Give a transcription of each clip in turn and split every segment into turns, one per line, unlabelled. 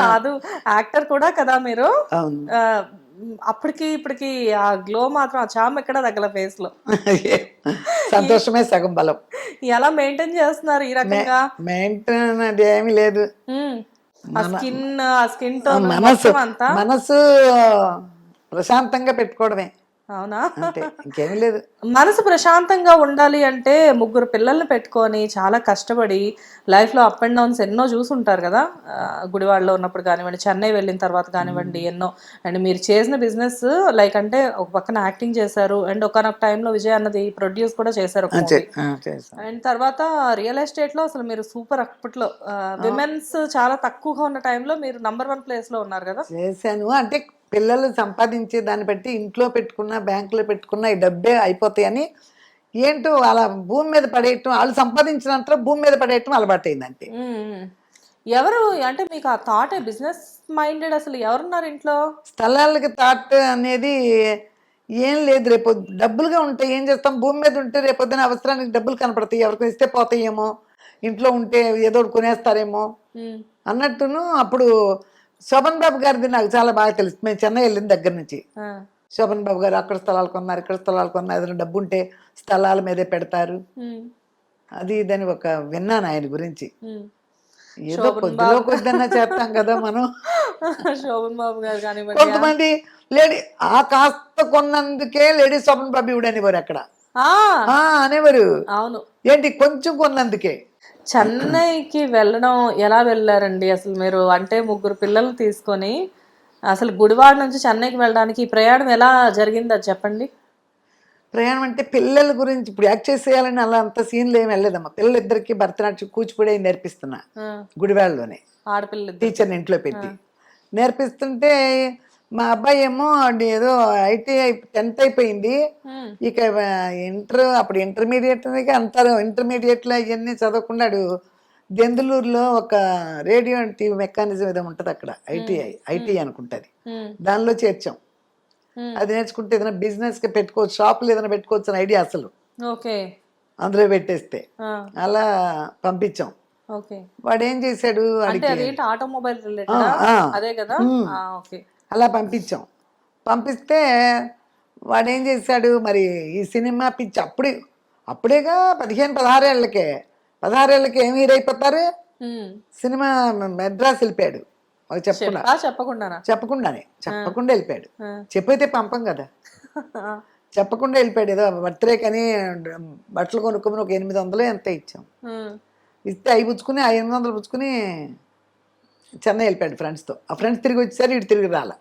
కాదు. యాక్టర్ కూడా కదా మీరు? అప్పటికి ఇప్పటికి ఆ గ్లో మాత్రం ఆ చామ్ ఎక్కడ తగ్గల ఫేస్లో
సంతోషమే సగం బలం.
ఎలా మెయింటైన్ చేస్తున్నారు ఈ రకంగా?
మెయింటైన్ అది ఏమీ లేదు.
స్కిన్ ఆ స్కిన్ టోన్
మనసు
అంతా?
మనసు ప్రశాంతంగా పెట్టుకోవడమే.
అవునా?
అంతే ఇంకేమీ లేదు.
మనసు ప్రశాంతంగా ఉండాలి అంటే ముగ్గురు పిల్లల్ని పెట్టుకొని చాలా కష్టపడి లైఫ్లో అప్ అండ్ డౌన్స్ ఎన్నో చూసుంటారు కదా. గుడివాడలో ఉన్నప్పుడు కానివ్వండి చెన్నై వెళ్ళిన తర్వాత కానివ్వండి ఎన్నో. అండ్ మీరు చేసిన బిజినెస్ లైక్ అంటే ఒక పక్కన యాక్టింగ్ చేశారు అండ్ ఒకనొక టైంలో విజయ్ అన్నది ప్రొడ్యూస్ కూడా చేశారు అండ్ తర్వాత రియల్ ఎస్టేట్లో అసలు మీరు సూపర్ అప్పట్లో విమెన్స్ చాలా తక్కువగా ఉన్న టైంలో మీరు నంబర్ వన్ ప్లేస్లో ఉన్నారు కదా.
చేశాను. అంటే పిల్లలు సంపాదించే దాన్ని బట్టి ఇంట్లో పెట్టుకున్న బ్యాంకులో పెట్టుకున్న ఈ డబ్బే అయిపోతాయని ఏంటో అలా భూమి మీద పడేయటం వాళ్ళు సంపాదించినంత భూమి మీద పడేయటం అలవాటైంది అంతే
మ్మ్. ఎవరు అంటే మీకు ఆ థాట్ బిజినెస్ మైండెడ్ అసలు ఎవరున్నారు ఇంట్లో?
స్థలాలకి థాట్ అనేది ఏం లేదు. రేపు డబ్బులుగా ఉంటాయి ఏం చేస్తాం? భూమి మీద ఉంటే రేపొద్దున అవసరానికి డబ్బులు కనపడతాయి. ఎవరికి ఇస్తే పోతాయేమో? ఇంట్లో ఉంటే ఏదో కొనేస్తారేమో. అన్నట్టును అప్పుడు శోభన్ బాబు గారిది నాకు చాలా బాగా తెలుసు. మేము చెన్నై వెళ్ళిన దగ్గర నుంచి. శోభన్ బాబు గారు అక్కడ స్థలాలు కొన్నారు ఇక్కడ స్థలాలు కొన్నారు. ఏదైనా డబ్బు ఉంటే స్థలాల మీదే పెడతారు. అది ఇదని ఒక విన్నాను ఆయన గురించి. ఏదో కొద్దిలో కొద్దన్నా చేస్తాం కదా మనం.
శోభన్ బాబు గారు కానివ్వండి.
కొంతమంది లేడీ ఆ కాస్త కొన్నందుకే లేడీ శోభన్ బాబు ఇవిడు అనేవారు అక్కడ అనేవారు.
అవును.
ఏంటి కొంచెం కొన్నందుకే.
చెన్నైకి వెళ్ళడం ఎలా వెళ్ళారండి? అసలు మీరు అంటే ముగ్గురు పిల్లల్ని తీసుకొని అసలు గుడివాడ నుంచి చెన్నైకి వెళ్ళడానికి ఈ ప్రయాణం ఎలా జరిగింది అది చెప్పండి.
ప్రయాణం అంటే పిల్లల గురించి ఇప్పుడు యాక్ట్ చేసేయాలని అలా అంత సీన్లు ఏమి వెళ్ళలేదమ్మా. పిల్లలిద్దరికి భరతనాట్యం కూచిపూడి నేర్పిస్తున్నా గుడివాడలోనే. టీచర్ని ఇంట్లో పెట్టి. నేర్పిస్తుంటే మా అబ్బాయి ఏమో ఏదో ఐటీఐ టెన్త్ అయిపోయింది. ఇక ఇంటర్ అప్పుడు ఇంటర్మీడియట్ అంటారు ఇంటర్మీడియట్లో ఇవన్నీ చదవకున్నాడు. దెందులూరులో ఒక రేడియో టీవీ మెకానిజం ఏదో ఉంటుంది అక్కడ. ఐటీఐ ఐటీఐ అనుకుంటుంది. దానిలో చేర్చాం. అది నేర్చుకుంటే ఏదైనా బిజినెస్కి పెట్టుకోవచ్చు షాపులు ఏదైనా పెట్టుకోవచ్చు అని ఐడియా అసలు.
ఓకే.
అందులో పెట్టేస్తే. అలా పంపించాం.
ఓకే.
వాడు ఏం చేశాడు
ఆటోమొబైల్. అదే కదా?
అలా పంపించాం. పంపిస్తే వాడు ఏం చేశాడు మరి ఈ సినిమా పిచ్చి అప్పుడే అప్పుడేగా పదిహేను పదహారేళ్ళకే పదహారేళ్ళకి ఏమి అయిపోతారు. సినిమా మెడ్రాస్ వెళ్ళిపోయాడు. అది చెప్పకుండా.
చెప్పా చెప్పకుండానా?
చెప్పకుండా వెళ్ళిపోయాడు. చెప్పైతే పంపం కదా. చెప్పకుండా వెళ్ళిపోయాడు. ఏదో బర్త్డే కానీ బట్టలు కొనుక్కోమని ఒక ఎనిమిది వందలు ఎంత ఇచ్చాం. ఇస్తే అవి పుచ్చుకుని ఆ ఎనిమిది వందలు పుచ్చుకుని చెన్నై వెళ్ళిపోయాడు ఫ్రెండ్స్తో. ఆ ఫ్రెండ్స్ తిరిగి వచ్చేసారు ఇటు తిరిగి రాల.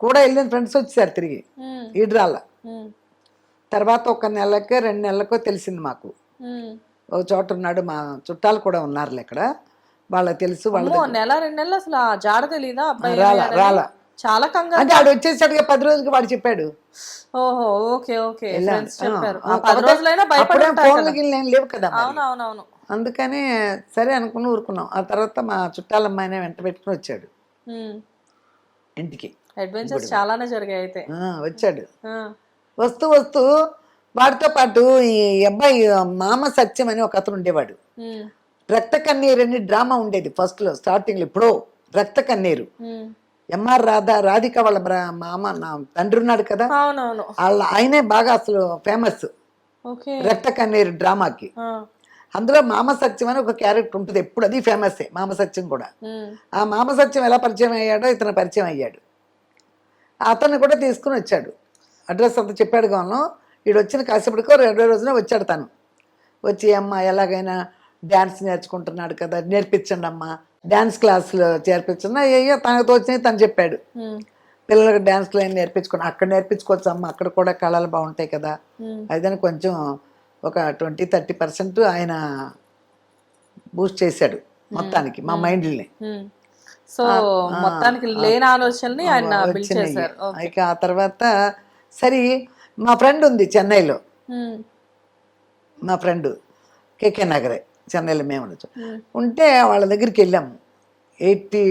కూడా వెళ్ళిన ఫ్రెండ్స్ వచ్చేసారు తిరిగి. ఇటు రాల. తర్వాత ఒక నెలకో రెండు నెలలకో తెలిసింది మాకు. ఒక చోట ఉన్నాడు మా చుట్టాలు కూడా ఉన్నారులే ఇక్కడ. వాళ్ళకి తెలుసు వాళ్ళ
నెల రెండు నెలలు అసలు జాడ తెలీదా?
రాలా? రాలా.
చాలా కంగారు.
అంటే ఆడు వచ్చేసాడుగా పది రోజులకి వాడు చెప్పాడు.
ఓహో ఓకే ఓకే.
వెళ్ళాను.
ఫ్రెండ్స్ చెప్పారు.
ఆ,
ఆ పది
కాకపోతే
రోజులైనా భయపడి
అప్పుడే
ఉంటారు
ఫోన్లు
కదా.
గిన్నెలు ఏం లేవు కదా మరి. అందుకని సరే అనుకుని ఊరుకున్నాం. ఆ తర్వాత మా చుట్టాల అమ్మాయిని వెంట పెట్టుకుని వచ్చాడు. ఇంటికి.
అడ్వెంచర్స్ చాలానే జరిగాయి అయితే.
వచ్చాడు. వస్తూ వస్తూ వాడితో పాటు ఈ అబ్బాయి మామ సత్యం అని ఒక అతను ఉండేవాడు. రక్త కన్నీరు అని డ్రామా ఉండేది ఫస్ట్లో స్టార్టింగ్లో ఇప్పుడు రక్త కన్నీరు. ఎంఆర్ రాధా రాధిక వాళ్ళ మామ నా తండ్రి ఉన్నాడు కదా? వాళ్ళ ఆయనే బాగా అసలు ఫేమస్ రక్త కన్నీరు డ్రామాకి. అందులో మామ సత్యం అని ఒక క్యారెక్టర్ ఉంటుంది. ఎప్పుడు అది ఫేమసే మామ సత్యం కూడా. ఆ మామ సత్యం ఎలా పరిచయం అయ్యాడో ఇతను పరిచయం అయ్యాడు. అతన్ని కూడా తీసుకుని వచ్చాడు. అడ్రస్ అంతా చెప్పాడు కాను వీడు వచ్చిన కాసేపటికో రెండో రోజున వచ్చాడు తను. వచ్చి అమ్మ ఎలాగైనా డ్యాన్స్ నేర్చుకుంటున్నాడు కదా నేర్పించండి అమ్మ. డ్యాన్స్ క్లాసులో చేర్పించండి. అయ్యో తనకు తోచినవి తను చెప్పాడు. పిల్లలకు డ్యాన్స్ క్లాస్ నేర్పించుకోండి అక్కడ నేర్పించుకోవచ్చు అమ్మ అక్కడ కూడా కళలు బాగుంటాయి కదా. అదని కొంచెం ఒక ట్వంటీ థర్టీ పర్సెంట్ ఆయన బూస్ట్ చేశాడు మొత్తానికి మా మైండ్ని.
సో మొత్తానికి లేని ఆలోచనని ఆయన.
ఇక ఆ తర్వాత సరే మా ఫ్రెండ్ ఉంది చెన్నైలో. మా ఫ్రెండ్ కేకే నగరే చెన్నైలో మేము ఉండొచ్చు. ఉంటే వాళ్ళ దగ్గరికి వెళ్ళాము ఎయిటీ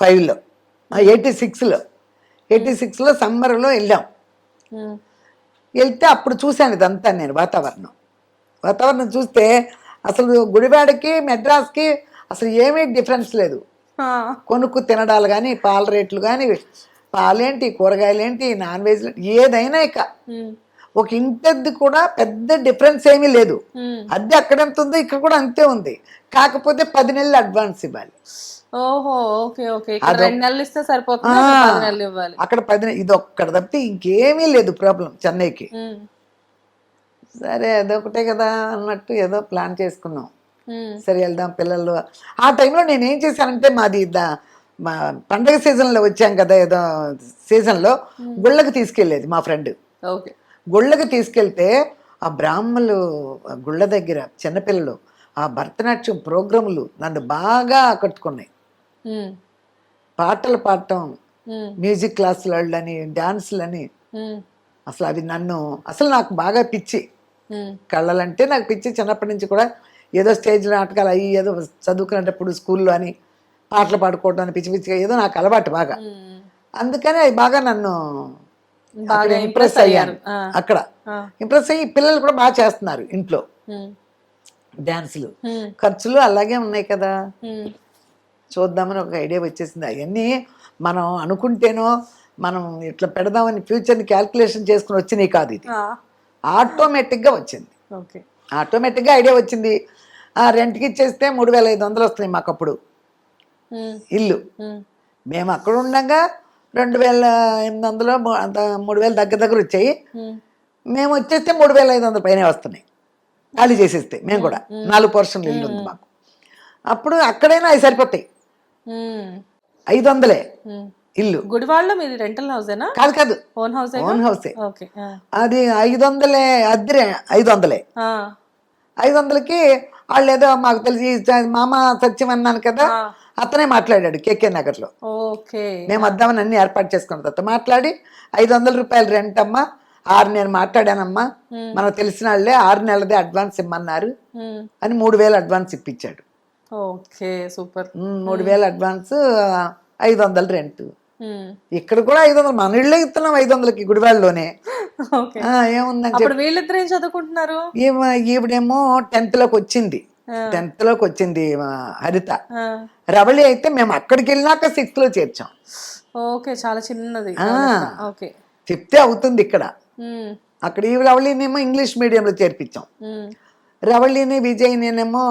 ఫైవ్లో ఎయిటీ సిక్స్లో. ఎయిటీ సిక్స్లో సమ్మర్లో వెళ్ళాం. వెళ్తే అప్పుడు చూశాను ఇదంతా నేను వాతావరణం. వాతావరణం చూస్తే అసలు గుడివాడకి మెడ్రాస్కి అసలు ఏమీ డిఫరెన్స్ లేదు. కొనుక్కు తినడాలు కానీ పాల రేట్లు కానీ పాలేంటి కూరగాయలేంటి నాన్ వెజ్ ఏదైనా ఇక. ఒక ఇంటద్ది కూడా పెద్ద డిఫరెన్స్ ఏమీ లేదు. అద్దె అక్కడ ఎంత ఉందో ఇక్కడ కూడా అంతే ఉంది. కాకపోతే పది నెలలు అడ్వాన్స్ ఇవ్వాలి.
ఓహో ఓకే ఓకే. ఇక్కడ రెండు నెలలు ఇస్తే సరిపోతుంది. అక్కడ పది
ఇది ఒక్కడ తప్పితే ఇంకేమీ లేదు ప్రాబ్లం చెన్నైకి. సరే అదొకటే కదా అన్నట్టు ఏదో ప్లాన్ చేసుకున్నాం. సరే వెళ్దాం పిల్లలు. ఆ టైంలో నేను ఏం చేశానంటే మాది దా- మా పండగ సీజన్లో వచ్చాం కదా ఏదో సీజన్లో గుళ్ళకి తీసుకెళ్ళేది మా ఫ్రెండ్.
ఓకే.
గుళ్ళకి తీసుకెళ్తే ఆ బ్రాహ్మణులు ఆ గుళ్ళ దగ్గర చిన్నపిల్లలు ఆ భరతనాట్యం ప్రోగ్రాములు నన్ను బాగా ఆకట్టుకున్నాయి. పాటలు పాడటం మ్యూజిక్ క్లాసులని డాన్సులని
ఉమ్,
అసలు అవి నన్ను అసలు నాకు బాగా పిచ్చి. కళ్ళలంటే నాకు పిచ్చి చిన్నప్పటి నుంచి కూడా ఏదో స్టేజ్ నాటకాలు అయ్యి ఏదో చదువుకునేటప్పుడు స్కూల్లో అని పాటలు పాడుకోవడం అని పిచ్చి పిచ్చిగా ఏదో నాకు అలవాటు బాగా. అందుకని అవి బాగా నన్ను ఇంప్రెస్ అయ్యాను అక్కడ. ఇంప్రెస్ అయ్యి పిల్లలు కూడా బాగా చేస్తున్నారు ఇంట్లో. డ్యాన్సులు. ఖర్చులు అలాగే ఉన్నాయి కదా. చూద్దామని ఒక ఐడియా వచ్చేసింది. అవన్నీ మనం అనుకుంటేనో మనం ఇట్లా పెడదామని ఫ్యూచర్ని క్యాల్కులేషన్ చేసుకుని వచ్చినాయి కాదు ఇది. ఆటోమేటిక్గా వచ్చింది.
ఓకే.
ఆటోమేటిక్గా ఐడియా వచ్చింది. ఆ రెంట్కి ఇచ్చేస్తే మూడు వేల ఐదు వందలు వస్తున్నాయి మాకు అప్పుడు ఇల్లు. మేము అక్కడ ఉండగా రెండు వేల ఎనిమిది వందలు అంత మూడు వేల దగ్గర దగ్గర వచ్చాయి. మేము వచ్చేస్తే మూడు వేల ఐదు వందల పైన వస్తున్నాయి. ఖాళీ చేసేస్తే మేము కూడా. నాలుగు పోర్షన్లు ఇల్లు ఉంది మాకు. అప్పుడు అక్కడైనా అవి సరిపోతాయి. ఐదు వందలే. ఇల్లు.
గుడివాడలో మీది రెంటల్ హౌసేనా
కాదు కాదు.
ఓన్ హౌస్
ఓన్ హౌసే
ఓకే
అది ఐదు వందలే అద్దె ఐదు వందలే. ఐదు వందలకి వాళ్ళు ఏదో మాకు తెలిసి మామ సత్యం అన్నాను కదా అతనే మాట్లాడాడు కేకే నగర్లో.
ఓకే
మేము వద్దామని అన్ని ఏర్పాటు చేసుకున్న తర్వాత మాట్లాడి ఐదు వందల రూపాయలు రెంట్ అమ్మా ఆరు నేను మాట్లాడానమ్మా. మనకు తెలిసిన వాళ్ళే ఆరు నెలదే అడ్వాన్స్ ఇమ్మన్నారు అని మూడు వేలు అడ్వాన్స్ ఇప్పించాడు.
Okay super.
మూడు వేలు అడ్వాన్స్ ఐదు వందలు రెంట్ ఇక్కడ కూడా ఐదు వందలు మన ఇళ్ళే ఇస్తున్నాం ఐదు వందలకి
అప్పుడు వీళ్ళిద్దరు ఏం చదువుకుంటున్నారు?
ఈవిడేమో టెన్త్లోకి వచ్చింది. టెన్త్లోకి వచ్చింది హరిత. రవళి అయితే మేము అక్కడికి వెళ్ళినాక సిక్స్త్లో చేర్చాం.
ఓకే చాలా చిన్నది. ఓకే.
చెప్తే అవుతుంది ఇక్కడ. అక్కడ ఈ రవళినేమో ఇంగ్లీష్ మీడియంలో చేర్పించాం. రవళిని విజయ్ నేనేమో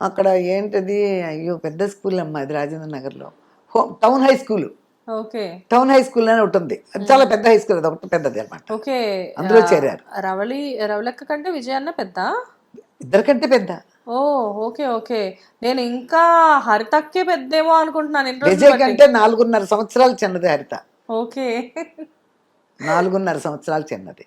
అక్కడ ఏంటది అయ్యో పెద్ద స్కూల్ అమ్మా అది రాజేంద్ర నగర్లో. Home town high school.
Okay.
Town high school అని ఉంటుంది. అది చాలా పెద్ద హై స్కూల్ అది ఒకటి పెద్దది అనమాట
ఓకే.
అందులో చేరారు.
రవళి రవళక్క కంటే విజయన్న పెద్ద?
ఇద్దరికంటే పెద్ద.
ఓ ఓకే ఓకే. నేను ఇంకా హరితక్కే పెద్దేమో అనుకుంటున్నాను
విజయ్. కంటే నాలుగున్నర సంవత్సరాలు చిన్నది హరిత.
ఓకే.
నాలుగున్నర సంవత్సరాలు చిన్నది.